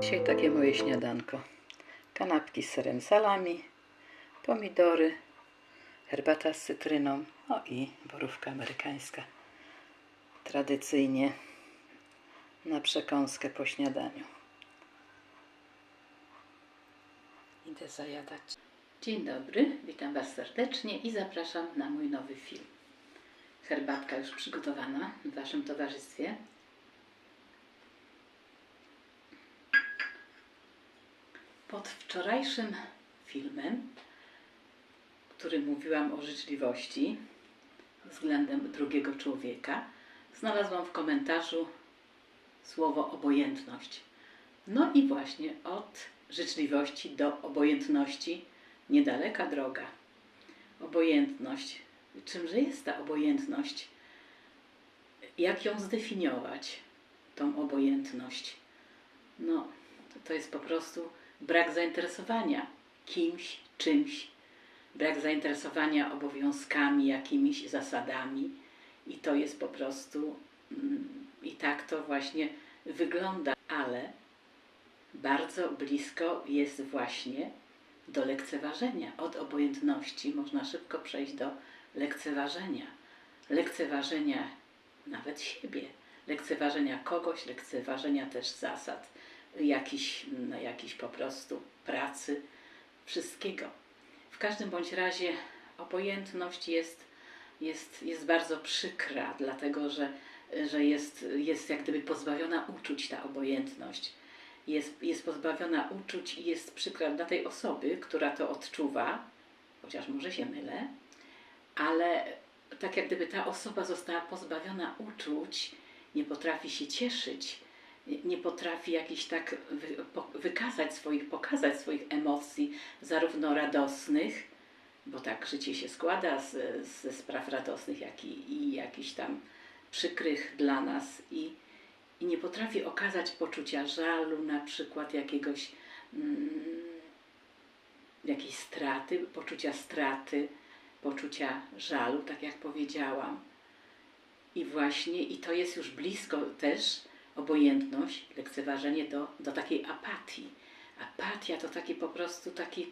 Dzisiaj takie moje śniadanko. Kanapki z serem salami, pomidory, herbata z cytryną, o i borówka amerykańska. Tradycyjnie na przekąskę po śniadaniu. Idę zajadać. Dzień dobry, witam Was serdecznie i zapraszam na mój nowy film. Herbatka już przygotowana w Waszym towarzystwie. Pod wczorajszym filmem, w którym mówiłam o życzliwości względem drugiego człowieka, znalazłam w komentarzu słowo obojętność. No i właśnie od życzliwości do obojętności niedaleka droga. Obojętność. Czymże jest ta obojętność? Jak ją zdefiniować, tą obojętność? No, to jest po prostu brak zainteresowania kimś, czymś, brak zainteresowania obowiązkami, jakimiś zasadami. I to jest po prostu, mm, i tak to właśnie wygląda, ale bardzo blisko jest właśnie do lekceważenia. Od obojętności można szybko przejść do lekceważenia. Lekceważenia nawet siebie, lekceważenia kogoś, lekceważenia też zasad, jakiś, no, jakiś po prostu pracy, wszystkiego. W każdym bądź razie obojętność jest, jest, jest bardzo przykra, dlatego że, że jest, jest jak gdyby pozbawiona uczuć ta obojętność. Jest, jest pozbawiona uczuć i jest przykra dla tej osoby, która to odczuwa, chociaż może się mylę, ale tak jak gdyby ta osoba została pozbawiona uczuć, nie potrafi się cieszyć, nie- potrafi jakiś tak wykazać swoich, pokazać swoich emocji, zarówno radosnych, bo tak życie się składa z, ze spraw radosnych, jak i, i jakichś tam przykrych dla nas i, i nie potrafi okazać poczucia żalu, na przykład jakiegoś mm, jakiejś straty, poczucia straty, poczucia żalu, tak jak powiedziałam. I właśnie, i to jest już blisko też obojętność, lekceważenie do, do takiej apatii. Apatia to taki po prostu taki,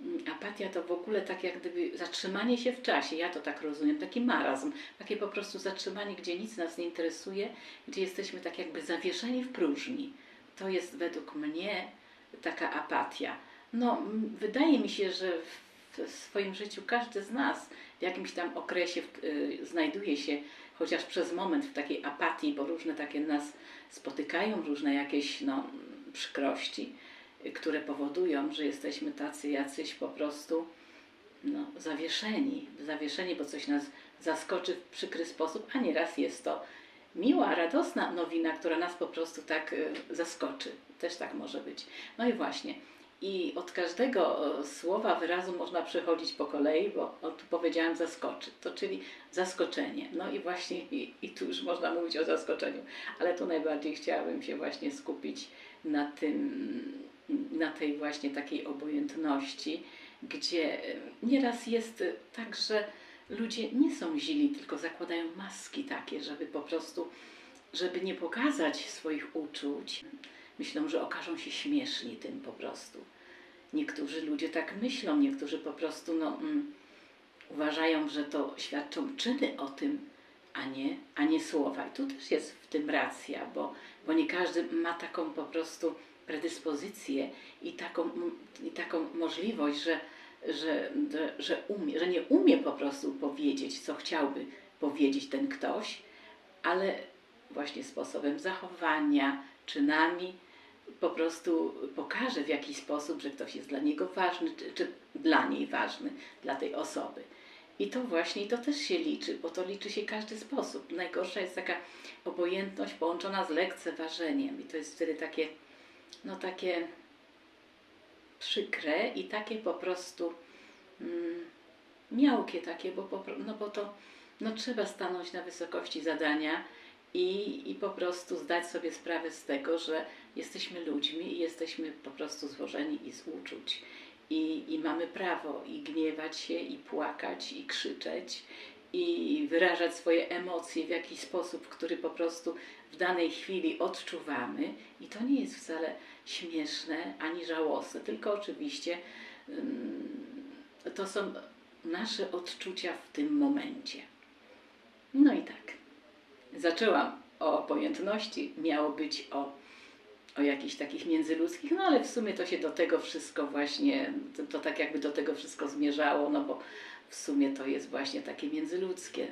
mm, apatia to w ogóle tak jak gdyby zatrzymanie się w czasie, ja to tak rozumiem, taki marazm, takie po prostu zatrzymanie, gdzie nic nas nie interesuje, gdzie jesteśmy tak jakby zawieszeni w próżni. To jest według mnie taka apatia. No, wydaje mi się, że w w swoim życiu każdy z nas w jakimś tam okresie y, znajduje się chociaż przez moment w takiej apatii, bo różne takie nas spotykają, różne jakieś no, przykrości, y, które powodują, że jesteśmy tacy jacyś po prostu no, zawieszeni, zawieszeni, bo coś nas zaskoczy w przykry sposób, a nieraz jest to miła, radosna nowina, która nas po prostu tak y, zaskoczy. Też tak może być. No i właśnie. I od każdego e, słowa, wyrazu można przechodzić po kolei, bo o, tu powiedziałam zaskoczy, to czyli zaskoczenie. No i właśnie i, i tu już można mówić o zaskoczeniu, ale tu najbardziej chciałabym się właśnie skupić na tym, na tej właśnie takiej obojętności, gdzie e, nieraz jest e, tak, że ludzie nie są źli, tylko zakładają maski takie, żeby po prostu, żeby nie pokazać swoich uczuć, myślą, że okażą się śmieszni tym po prostu. Niektórzy ludzie tak myślą, niektórzy po prostu no, mm, uważają, że to świadczą czyny o tym, a nie, a nie słowa. I tu też jest w tym racja, bo, bo nie każdy ma taką po prostu predyspozycję i taką, i taką możliwość, że, że, że, umie, że nie umie po prostu powiedzieć, co chciałby powiedzieć ten ktoś, ale właśnie sposobem zachowania, czynami po prostu pokaże w jakiś sposób, że ktoś jest dla niego ważny, czy, czy dla niej ważny, dla tej osoby. I to właśnie, to też się liczy, bo to liczy się każdy sposób. Najgorsza jest taka obojętność połączona z lekceważeniem i to jest wtedy takie, no takie przykre i takie po prostu mm, miałkie takie, bo, po, no bo to no trzeba stanąć na wysokości zadania i, i po prostu zdać sobie sprawę z tego, że jesteśmy ludźmi i jesteśmy po prostu złożeni i z uczuć. I, I mamy prawo i gniewać się, i płakać, i krzyczeć, i wyrażać swoje emocje w jakiś sposób, który po prostu w danej chwili odczuwamy. I to nie jest wcale śmieszne ani żałosne, tylko oczywiście ym, to są nasze odczucia w tym momencie. No i tak. Zaczęłam o obojętności, miało być o, o jakichś takich międzyludzkich, no ale w sumie to się do tego wszystko właśnie, to, to tak jakby do tego wszystko zmierzało, no bo w sumie to jest właśnie takie międzyludzkie.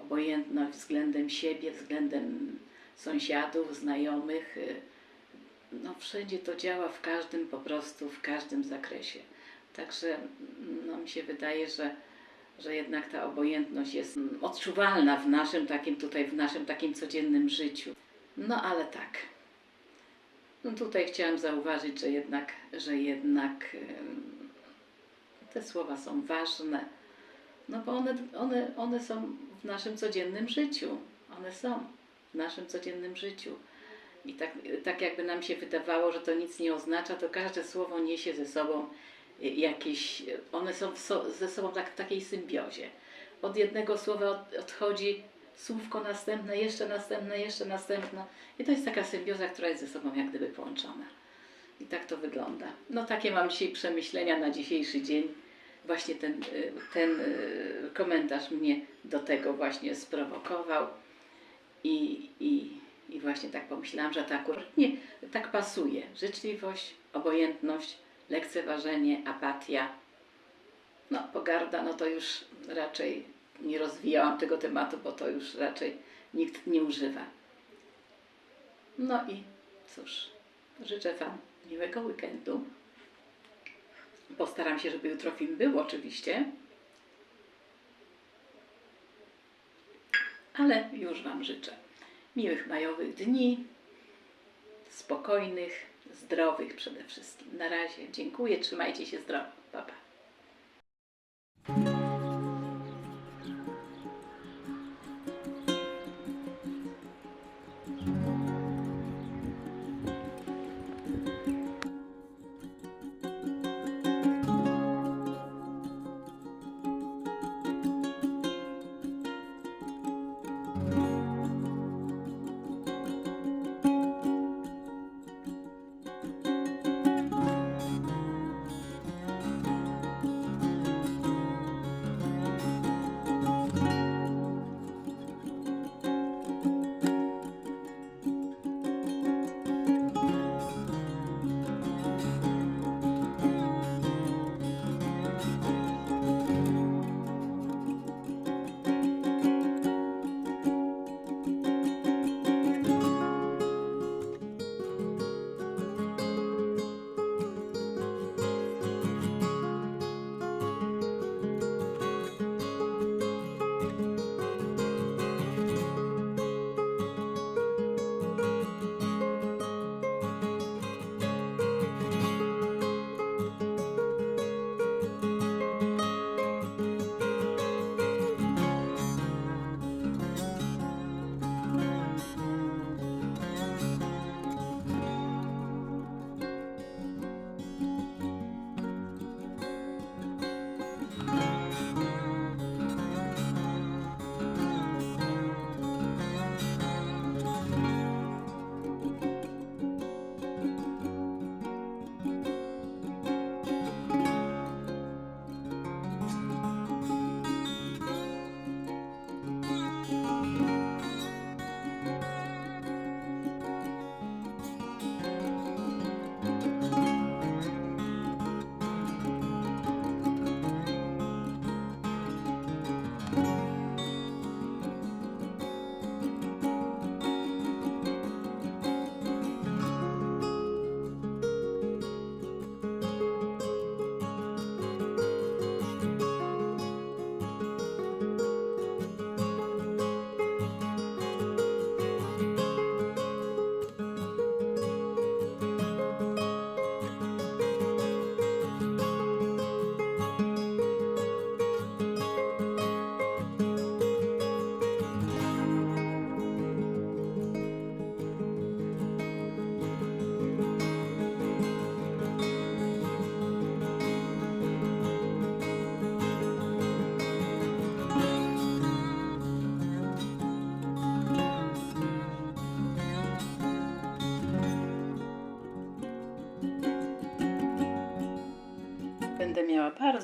Obojętność względem siebie, względem sąsiadów, znajomych. y, No wszędzie to działa w każdym po prostu, w każdym zakresie. Także no, mi się wydaje, że, że jednak ta obojętność jest mm, odczuwalna w naszym takim tutaj, w naszym takim codziennym życiu. No ale tak. No tutaj chciałam zauważyć, że jednak, że jednak te słowa są ważne, no bo one, one, one są w naszym codziennym życiu. One są w naszym codziennym życiu. I tak, tak jakby nam się wydawało, że to nic nie oznacza, to każde słowo niesie ze sobą jakieś, one są so, ze sobą tak, w takiej symbiozie. Od jednego słowa od, odchodzi słówko następne, jeszcze następne, jeszcze następne. I to jest taka symbioza, która jest ze sobą jak gdyby połączona. I tak to wygląda. No takie mam dzisiaj przemyślenia na dzisiejszy dzień. Właśnie ten, y, ten y, komentarz mnie do tego właśnie sprowokował. I, i, I właśnie tak pomyślałam, że to akurat nie, tak pasuje. Życzliwość, obojętność, lekceważenie, apatia. No, pogarda, no to już raczej nie rozwijałam tego tematu, bo to już raczej nikt nie używa. No i cóż, życzę Wam miłego weekendu. Postaram się, żeby jutro film był oczywiście. Ale już Wam życzę miłych majowych dni, spokojnych, zdrowych przede wszystkim. Na razie dziękuję, trzymajcie się zdrowo. Pa, pa.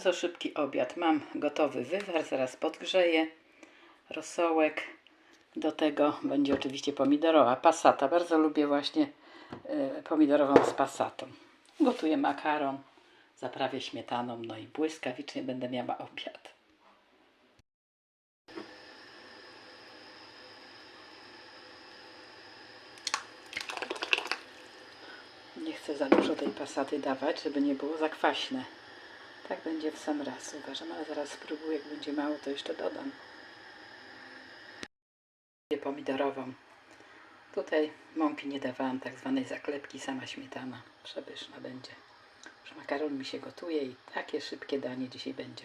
Bardzo szybki obiad. Mam gotowy wywar, zaraz podgrzeję. Rosołek. Do tego będzie oczywiście pomidorowa pasata. Bardzo lubię właśnie y, pomidorową z pasatą. Gotuję makaron, zaprawię śmietaną, no i błyskawicznie będę miała obiad. Nie chcę za dużo tej pasaty dawać, żeby nie było za kwaśne. Tak będzie w sam raz, uważam, ale zaraz spróbuję, jak będzie mało, to jeszcze dodam. Pomidorową. Tutaj mąki nie dawałam, tak zwanej zaklepki, sama śmietana. Przepyszna będzie. Już makaron mi się gotuje i takie szybkie danie dzisiaj będzie.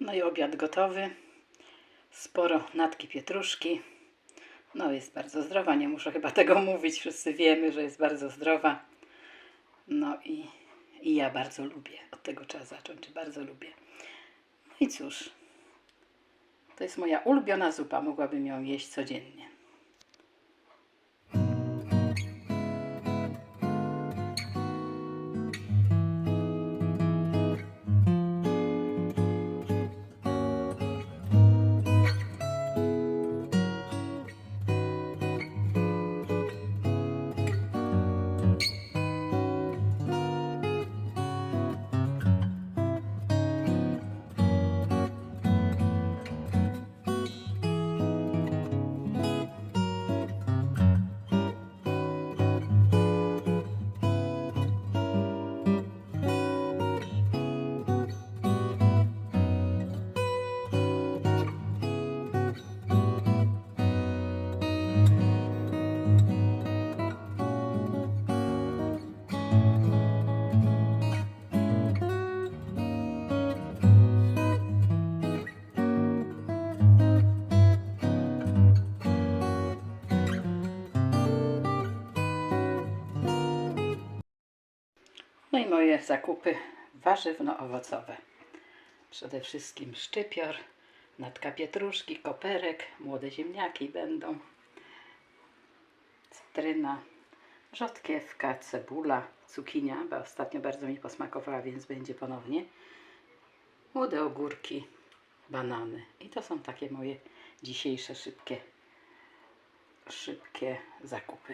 No i obiad gotowy. Sporo natki pietruszki. No jest bardzo zdrowa, nie muszę chyba tego mówić. Wszyscy wiemy, że jest bardzo zdrowa. No i, i ja bardzo lubię. Od tego trzeba zacząć, bardzo lubię. No i cóż, to jest moja ulubiona zupa. Mogłabym ją jeść codziennie. No i moje zakupy warzywno-owocowe. Przede wszystkim szczypior, natka pietruszki, koperek, młode ziemniaki będą, cytryna, rzodkiewka, cebula, cukinia, bo ostatnio bardzo mi posmakowała, więc będzie ponownie, młode ogórki, banany. I to są takie moje dzisiejsze szybkie, szybkie zakupy.